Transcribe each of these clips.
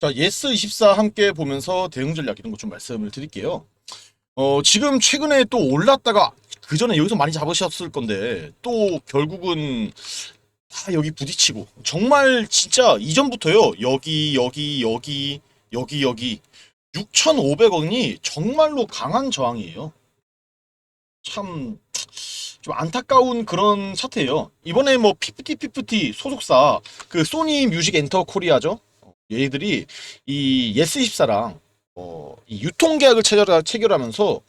자, 예스24 함께 보면서 대응 전략 이런 거좀 말씀을 드릴게요. 어, 지금 최근에 또 올랐다가 그 전에 여기서 많이 잡으셨을 건데 또 결국은 다 여기 부딪히고 정말 진짜 이전부터요. 여기 여기 여기 여기 여기 6,500원이 정말로 강한 저항이에요. 참 좀 안타까운 그런 차트예요. 이번에 뭐 피프티 피프티 소속사 그 소니 뮤직 엔터 코리아죠. 얘들이 이 예스24랑 어, 이 유통계약을 체결하, 체결 하면서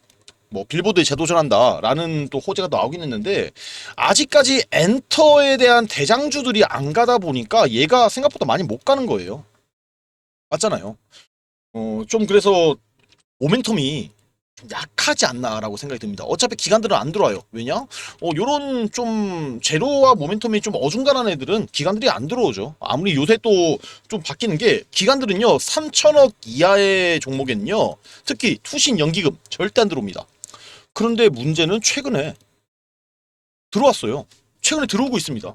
뭐 빌보드에 재도전한다라는 또 호재가 나오긴 했는데 아직까지 엔터에 대한 대장주들이 안 가다 보니까 얘가 생각보다 많이 못 가는 거예요. 맞잖아요. 어, 좀 그래서 모멘텀이 좀 약하지 않나라고 생각이 듭니다. 어차피 기관들은 안 들어와요. 왜냐? 어, 요런 좀 제로와 모멘텀이 좀 어중간한 애들은 기관들이 안 들어오죠. 아무리 요새 또 좀 바뀌는 게 기관들은요 3천억 이하의 종목에는요 특히 투신 연기금 절대 안 들어옵니다. 그런데 문제는 최근에 들어왔어요. 최근에 들어오고 있습니다.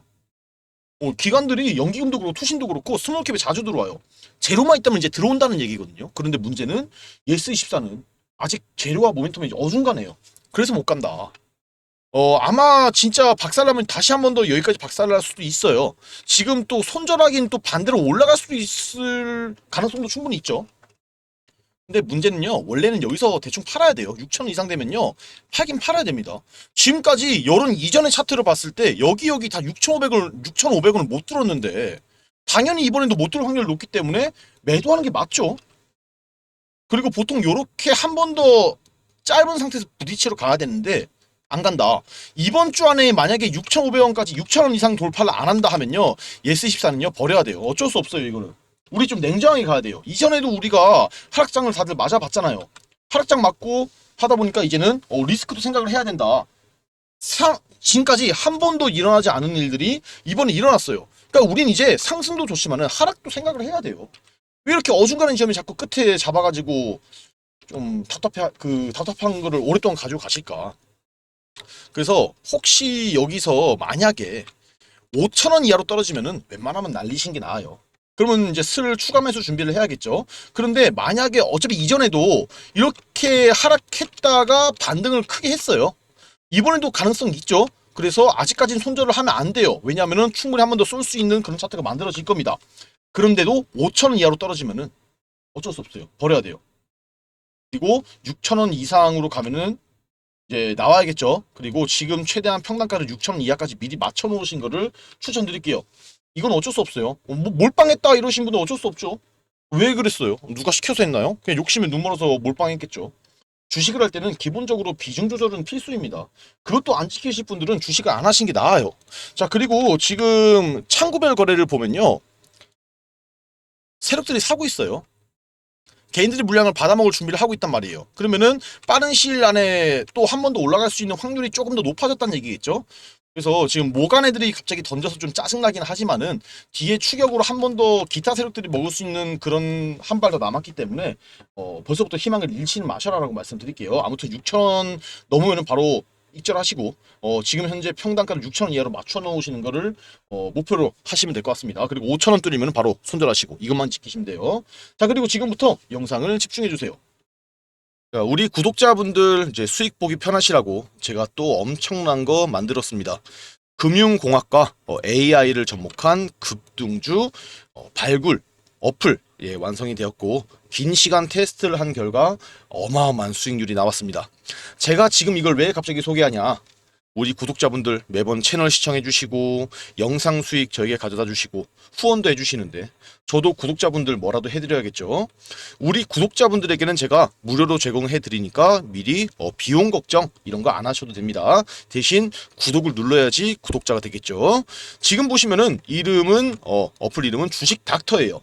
어, 기관들이 연기금도 그렇고 투신도 그렇고 스몰캡에 자주 들어와요. 제로만 있다면 이제 들어온다는 얘기거든요. 그런데 문제는 예스24는 아직 제로와 모멘텀이 어중간해요. 그래서 못 간다. 어, 아마 진짜 박살나면 다시 한 번 더 여기까지 박살날 수도 있어요. 지금 또 손절하긴 또 반대로 올라갈 수도 있을 가능성도 충분히 있죠. 근데 문제는요, 원래는 여기서 대충 팔아야 돼요. 6천 이상 되면요, 팔긴 팔아야 됩니다. 지금까지 여론 이전의 차트를 봤을 때 여기 여기 다 6,500원, 6,500원을 못 들었는데 당연히 이번에도 못 들을 확률이 높기 때문에 매도하는 게 맞죠. 그리고 보통 요렇게 한 번 더 짧은 상태에서 부딪히러 가야 되는데 안 간다. 이번 주 안에 만약에 6,500원까지 6,000원 이상 돌파를 안 한다 하면요. 예스24는요. 버려야 돼요. 어쩔 수 없어요, 이거는. 우리 좀 냉정하게 가야 돼요. 이전에도 우리가 하락장을 다들 맞아봤잖아요. 하락장 맞고 하다 보니까 이제는 어, 리스크도 생각을 해야 된다. 상, 지금까지 한 번도 일어나지 않은 일들이 이번에 일어났어요. 그러니까 우린 이제 상승도 좋지만은 하락도 생각을 해야 돼요. 왜 이렇게 어중간한 지점이 자꾸 끝에 잡아가지고 좀 답답해 그 답답한 거를 오랫동안 가지고 가실까? 그래서 혹시 여기서 만약에 5천 원 이하로 떨어지면은 웬만하면 날리신 게 나아요. 그러면 이제 슬 추가 매수 준비를 해야겠죠. 그런데 만약에 어차피 이전에도 이렇게 하락했다가 반등을 크게 했어요. 이번에도 가능성 있죠. 그래서 아직까지는 손절을 하면 안 돼요. 왜냐하면은 충분히 한 번 더 쏠 수 있는 그런 차트가 만들어질 겁니다. 그런데도 5천 원 이하로 떨어지면은 어쩔 수 없어요. 버려야 돼요. 그리고 6천 원 이상으로 가면은 이제 나와야겠죠. 그리고 지금 최대한 평단가를 6천 원 이하까지 미리 맞춰 놓으신 거를 추천드릴게요. 이건 어쩔 수 없어요. 어, 뭐 몰빵했다 이러신 분은 어쩔 수 없죠. 왜 그랬어요? 누가 시켜서 했나요? 그냥 욕심에 눈 멀어서 몰빵했겠죠. 주식을 할 때는 기본적으로 비중 조절은 필수입니다. 그것도 안 지키실 분들은 주식을 안 하신 게 나아요. 자, 그리고 지금 창구별 거래를 보면요. 세력들이 사고 있어요. 개인들이 물량을 받아먹을 준비를 하고 있단 말이에요. 그러면은 빠른 시일 안에 또 한 번 더 올라갈 수 있는 확률이 조금 더 높아졌다는 얘기겠죠. 그래서 지금 모간 애들이 갑자기 던져서 좀 짜증나긴 하지만은 뒤에 추격으로 한 번 더 기타 세력들이 먹을 수 있는 그런 한 발 더 남았기 때문에 어 벌써부터 희망을 잃지는 마셔라라고 말씀드릴게요. 아무튼 6천 넘으면은 바로 익절하시고 어 지금 현재 평단가를 6천 원 이하로 맞춰 놓으시는 거를 어 목표로 하시면 될 것 같습니다. 그리고 5천 원 뚫리면 바로 손절하시고 이것만 지키시면 돼요. 자 그리고 지금부터 영상을 집중해 주세요. 자, 우리 구독자분들 이제 수익 보기 편하시라고 제가 또 엄청난 거 만들었습니다. 금융공학과 어, AI를 접목한 급등주 어, 발굴 어플 예, 완성이 되었고 긴 시간 테스트를 한 결과 어마어마한 수익률이 나왔습니다. 제가 지금 이걸 왜 갑자기 소개하냐? 우리 구독자분들 매번 채널 시청해 주시고 영상 수익 저에게 가져다 주시고 후원도 해 주시는데 저도 구독자분들 뭐라도 해드려야겠죠. 우리 구독자분들에게는 제가 무료로 제공해 드리니까 미리 어, 비용 걱정 이런 거 안 하셔도 됩니다. 대신 구독을 눌러야지 구독자가 되겠죠. 지금 보시면은 이름은 어, 어플 이름은 주식 닥터예요.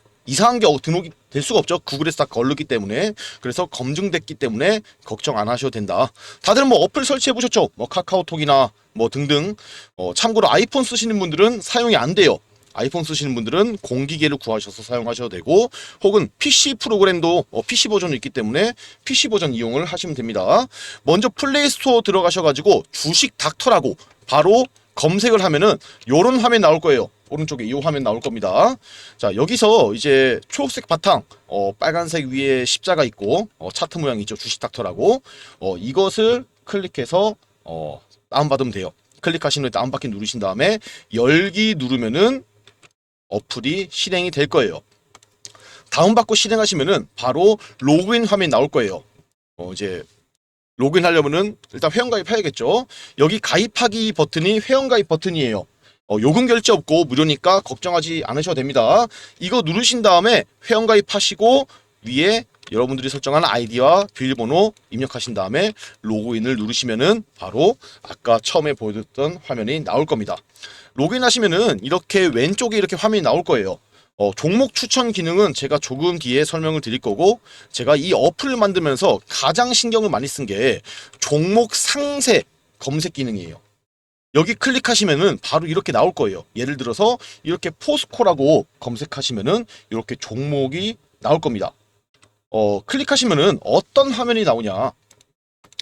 이상한 게 어- 등록이 될 수가 없죠. 구글에서 다 걸르기 때문에. 그래서 검증됐기 때문에 걱정 안 하셔도 된다. 다들 뭐 어플 설치해 보셨죠? 뭐 카카오톡이나 뭐 등등. 어, 참고로 아이폰 쓰시는 분들은 사용이 안 돼요. 아이폰 쓰시는 분들은 공기계를 구하셔서 사용하셔도 되고 혹은 PC 프로그램도 어, PC 버전이 있기 때문에 PC 버전 이용을 하시면 됩니다. 먼저 플레이 스토어 들어가셔가지고 주식 닥터라고 바로 검색을 하면은 요런 화면 나올 거예요. 오른쪽에 이 화면 나올 겁니다. 자 여기서 이제 초록색 바탕, 어, 빨간색 위에 십자가 있고 어, 차트 모양 있죠. 주식 닥터라고 어, 이것을 클릭해서 어, 다운받으면 돼요. 클릭하신 후에 다운받기 누르신 다음에 열기 누르면은 어플이 실행이 될 거예요. 다운받고 실행하시면은 바로 로그인 화면이 나올 거예요. 어, 이제 로그인 하려면은 일단 회원가입 해야겠죠. 여기 가입하기 버튼이 회원가입 버튼이에요. 어, 요금 결제 없고 무료니까 걱정하지 않으셔도 됩니다. 이거 누르신 다음에 회원 가입 하시고 위에 여러분들이 설정한 아이디와 비밀번호 입력하신 다음에 로그인을 누르시면은 바로 아까 처음에 보여줬던 화면이 나올 겁니다. 로그인 하시면은 이렇게 왼쪽에 이렇게 화면이 나올 거예요. 어, 종목 추천 기능은 제가 조금 뒤에 설명을 드릴 거고 제가 이 어플을 만들면서 가장 신경을 많이 쓴 게 종목 상세 검색 기능이에요. 여기 클릭하시면은 바로 이렇게 나올 거예요. 예를 들어서 이렇게 포스코라고 검색하시면은 이렇게 종목이 나올 겁니다. 어, 클릭하시면은 어떤 화면이 나오냐.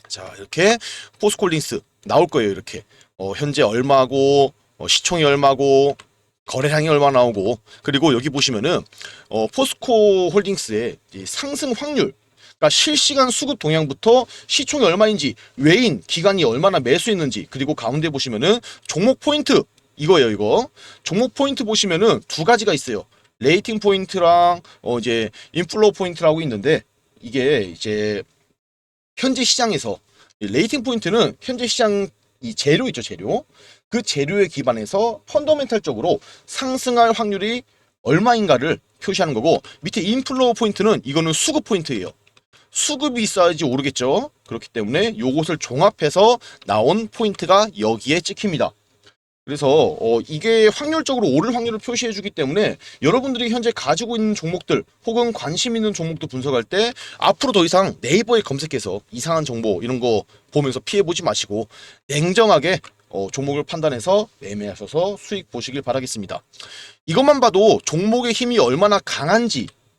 자, 이렇게 포스콜링스 나올 거예요. 이렇게. 어, 현재 얼마고, 어, 시총이 얼마고, 거래량이 얼마 나오고, 그리고 여기 보시면은, 어, 포스코 홀딩스의 이 상승 확률, 그러니까 실시간 수급 동향부터 시총이 얼마인지, 외인, 기간이 얼마나 매수했는지, 그리고 가운데 보시면은 종목 포인트, 이거예요, 이거. 종목 포인트 보시면은 두 가지가 있어요. 레이팅 포인트랑, 어, 이제, 인플로우 포인트라고 있는데, 이게 이제, 현재 시장에서, 이 레이팅 포인트는 현재 시장 이 재료 있죠, 재료. 그 재료에 기반해서 펀더멘탈적으로 상승할 확률이 얼마인가를 표시하는 거고 밑에 인플로우 포인트는 이거는 수급 포인트예요. 수급이 있어야지 오르겠죠. 그렇기 때문에 요것을 종합해서 나온 포인트가 여기에 찍힙니다. 그래서 어, 이게 확률적으로 오를 확률을 표시해 주기 때문에 여러분들이 현재 가지고 있는 종목들 혹은 관심 있는 종목도 분석할 때 앞으로 더 이상 네이버에 검색해서 이상한 정보 이런 거 보면서 피해 보지 마시고 냉정하게 어, 종목을 판단해서 매매하셔서 수익 보시길 바라겠습니다. 이것만 봐도 종목의 힘이 얼마나 강한지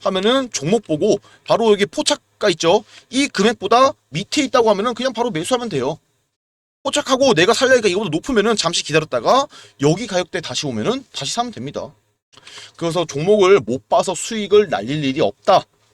하면은 종목 보고 바로 여기 포착가 있죠. 이 금액보다 밑에 있다고 하면은 그냥 바로 매수하면 돼요. 포착하고 내가 살려니까 이거보다 높으면은 잠시 기다렸다가 여기 가격대 다시 오면은 다시 사면 됩니다. 그래서 종목을 못 봐서 수익을 날릴 일이 없다.